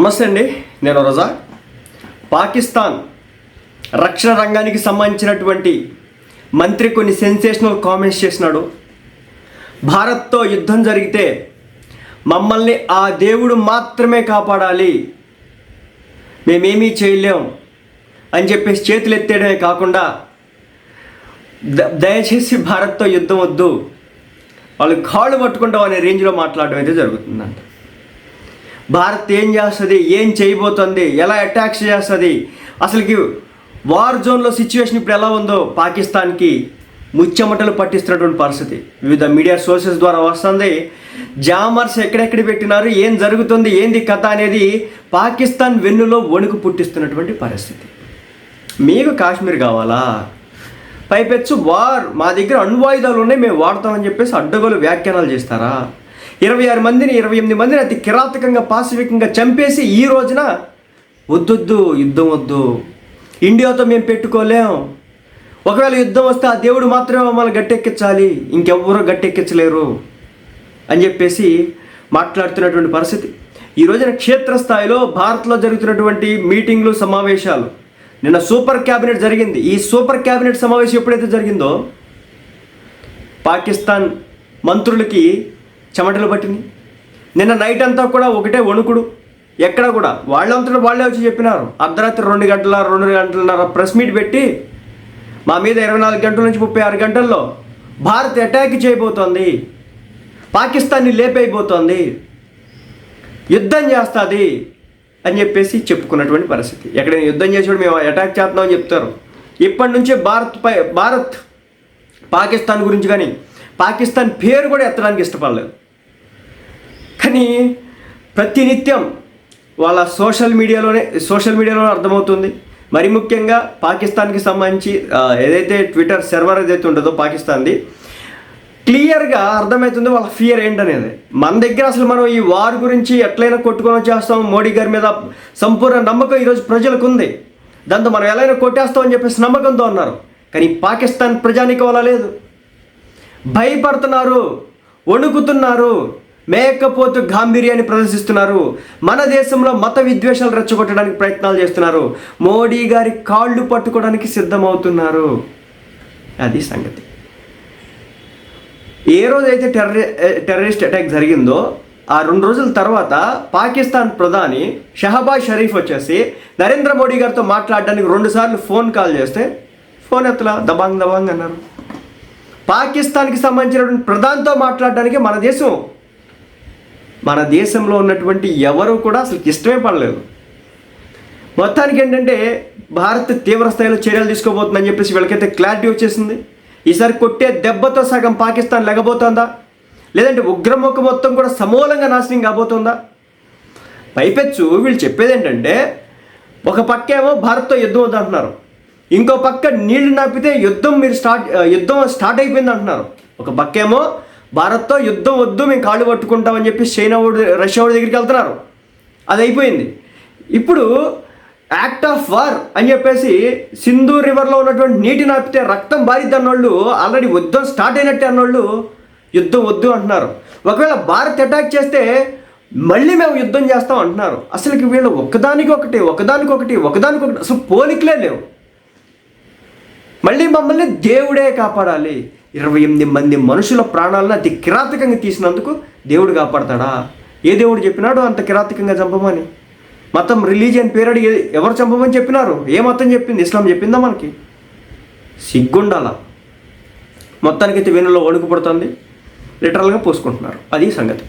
నమస్తే అండి నేను రజా. పాకిస్తాన్ రక్షణ రంగానికి సంబంధించినటువంటి మంత్రి కొన్ని సెన్సేషనల్ కామెంట్స్ చేసినాడు. భారత్తో యుద్ధం జరిగితే మమ్మల్ని ఆ దేవుడు మాత్రమే కాపాడాలి. మేమేమీ చేయలేం అని చెప్పేసి చేతులు ఎత్తేయడమే కాకుండా ద- దయచేసి భారత్తో యుద్ధం వద్దు. వాళ్ళు కాళ్ళు పట్టుకుంటాం అనే రేంజ్లో మాట్లాడడం అయితే జరుగుతుందంట. భారత్ ఏం చేస్తుంది? ఏం చేయబోతుంది? ఎలా అటాక్స్ చేస్తుంది? అసలుకి వార్ జోన్లో సిచ్యువేషన్ ఇప్పుడు ఎలా ఉందో పాకిస్తాన్కి ముచ్చెమటలు పట్టిస్తున్నటువంటి పరిస్థితి. వివిధ మీడియా సోర్సెస్ ద్వారా వస్తుంది. జామర్స్ ఎక్కడెక్కడ పెట్టినారు? ఏం జరుగుతుంది? ఏంది కథ అనేది పాకిస్తాన్ వెన్నులో వణుకు పుట్టిస్తున్నటువంటి పరిస్థితి. మీకు కాశ్మీర్ కావాలా? పైపెచ్చు వార్ మా దగ్గర అణ్వాయుధాలు ఉన్నాయి మేము వాడతామని చెప్పేసి అడ్డగోలు వ్యాఖ్యానాలు చేస్తారా? ఇరవై ఆరు మందిని ఇరవై ఎనిమిది మందిని అతి కిరాతకంగా పాశవికంగా చంపేసి ఈ రోజున వద్దొద్దు యుద్ధం వద్దు. ఇండియాతో మేము పెట్టుకోలేం. ఒకవేళ యుద్ధం వస్తే ఆ దేవుడు మాత్రమే మమ్మల్ని గట్టెక్కించాలి. ఇంకెవ్వరూ గట్టెక్కించలేరు అని చెప్పేసి మాట్లాడుతున్నటువంటి పరిస్థితి. ఈ రోజున క్షేత్రస్థాయిలో భారత్లో జరుగుతున్నటువంటి మీటింగ్లు సమావేశాలు. నిన్న సూపర్ క్యాబినెట్ జరిగింది. ఈ సూపర్ క్యాబినెట్ సమావేశం ఎప్పుడైతే జరిగిందో పాకిస్తాన్ మంత్రులకి చెమటలు పట్టినాయి నిన్న నైట్ అంతా కూడా ఒకటే వణుకుడు. ఎక్కడ కూడా. వాళ్ళంతటా వాళ్ళే వచ్చి చెప్పినారు. అర్ధరాత్రి రెండు గంటల రెండు గంటలన్నర ప్రెస్ మీట్ పెట్టి మా మీద ఇరవై నాలుగు గంటల నుంచి ముప్పై ఆరు గంటల్లో భారత్ అటాక్ చేయబోతోంది. పాకిస్తాన్ని లేపైపోతోంది యుద్ధం చేస్తుంది అని చెప్పేసి చెప్పుకున్నటువంటి పరిస్థితి. ఎక్కడైనా యుద్ధం చేసేవాడు మేము అటాక్ చేస్తున్నామని చెప్తారు. ఇప్పటి నుంచే భారత్ పై భారత్ పాకిస్తాన్ గురించి కానీ పాకిస్తాన్ పేరు కూడా ఎత్తడానికి ఇష్టపడలేదు. కానీ ప్రతినిత్యం వాళ్ళ సోషల్ మీడియాలోనే సోషల్ మీడియాలోనే అర్థమవుతుంది. మరి ముఖ్యంగా పాకిస్తాన్కి సంబంధించి ఏదైతే ట్విట్టర్ సర్వర్ ఏదైతే ఉంటుందో పాకిస్తాన్ది క్లియర్గా అర్థమవుతుంది వాళ్ళ ఫియర్ ఏంటనేది. మన దగ్గర అసలు మనం ఈ వార్ గురించి ఎట్లయినా కొట్టుకొని వచ్చేస్తాం మోడీ గారి మీద సంపూర్ణ నమ్మకం ఈరోజు ప్రజలకు ఉంది దాంతో మనం ఎలా అయినా కొట్టేస్తామని చెప్పేసి నమ్మకంతో ఉన్నారు. కానీ పాకిస్తాన్ ప్రజానికి వల్ల లేదు. భయపడుతున్నారు వణుకుతున్నారు. మేకపోతు గాంభీర్యాన్ని ప్రదర్శిస్తున్నారు. మన దేశంలో మత విద్వేషాలు రెచ్చగొట్టడానికి ప్రయత్నాలు చేస్తున్నారు. మోడీ గారి కాళ్ళు పట్టుకోవడానికి సిద్ధమవుతున్నారు. అది సంగతి. ఏ రోజైతే టెర్ర టెర్రరిస్ట్ అటాక్ జరిగిందో ఆ రెండు రోజుల తర్వాత పాకిస్తాన్ ప్రధాని షహబాజ్ షరీఫ్ వచ్చేసి నరేంద్ర మోడీ గారితో మాట్లాడడానికి రెండుసార్లు ఫోన్ కాల్ చేస్తే ఫోన్ ఎత్తలా? దబాంగ్ దబాంగ్ అన్నారు. పాకిస్తాన్కి సంబంధించినటువంటి ప్రధానితో మాట్లాడడానికి మన దేశం మన దేశంలో ఉన్నటువంటి ఎవరు కూడా అసలు ఇష్టమే పడలేదు. మొత్తానికి ఏంటంటే భారత్ తీవ్ర స్థాయిలో చర్యలు తీసుకోబోతుందని చెప్పేసి వీళ్ళకైతే క్లారిటీ వచ్చేసింది. ఈసారి కొట్టే దెబ్బతో సగం పాకిస్తాన్ లెగబోతోందా? లేదంటే ఉగ్రముఖ మొత్తం కూడా సమూలంగా నాశనం కాబోతుందా? పైపెచ్చు వీళ్ళు చెప్పేది ఏంటంటే ఒక పక్క ఏమో భారత్తో యుద్ధం వద్దు అంటున్నారు ఇంకో పక్క నీళ్ళు నాపితే యుద్ధం మీరు స్టార్ట్ యుద్ధం స్టార్ట్ అయిపోయింది అంటున్నారు ఒక పక్క ఏమో భారత్తో యుద్ధం వద్దు మేము కాళ్ళు పట్టుకుంటామని చెప్పి చైనా వాడు రష్యా వాడి దగ్గరికి వెళ్తున్నారు. అది అయిపోయింది ఇప్పుడు యాక్ట్ ఆఫ్ వార్ అని చెప్పేసి సింధు రివర్లో ఉన్నటువంటి నీటిని నాపితే రక్తం బారిద్ది అన్నోళ్ళు ఆల్రెడీ యుద్ధం స్టార్ట్ అయినట్టే అన్నోళ్ళు యుద్ధం వద్దు అంటున్నారు. ఒకవేళ భారత్ అటాక్ చేస్తే మళ్ళీ మేము యుద్ధం చేస్తాం అంటున్నారు. అసలుకి వీళ్ళు ఒకదానికి ఒకటి ఒకదానికి ఒకటి ఒకదానికి ఒకటి అసలు పోలికలే లేవు. మళ్ళీ మమ్మల్ని దేవుడే కాపాడాలి. ఇరవై ఎనిమిది మంది మనుషుల ప్రాణాలను అతి కిరాతకంగా తీసినందుకు దేవుడు కాపాడతాడా? ఏ దేవుడు చెప్పినాడో అంత కిరాతకంగా చంపమని? మతం రిలీజియన్ పేరడి ఎవరు చంపమని చెప్పినారు? ఏ మతం చెప్పింది? ఇస్లాం చెప్పిందా మనకి? సిగ్గుండాల. మొత్తానికైతే వెనులో వణుకు పడుతుంది. లిటరల్గా పోసుకుంటున్నారు. అది సంగతి.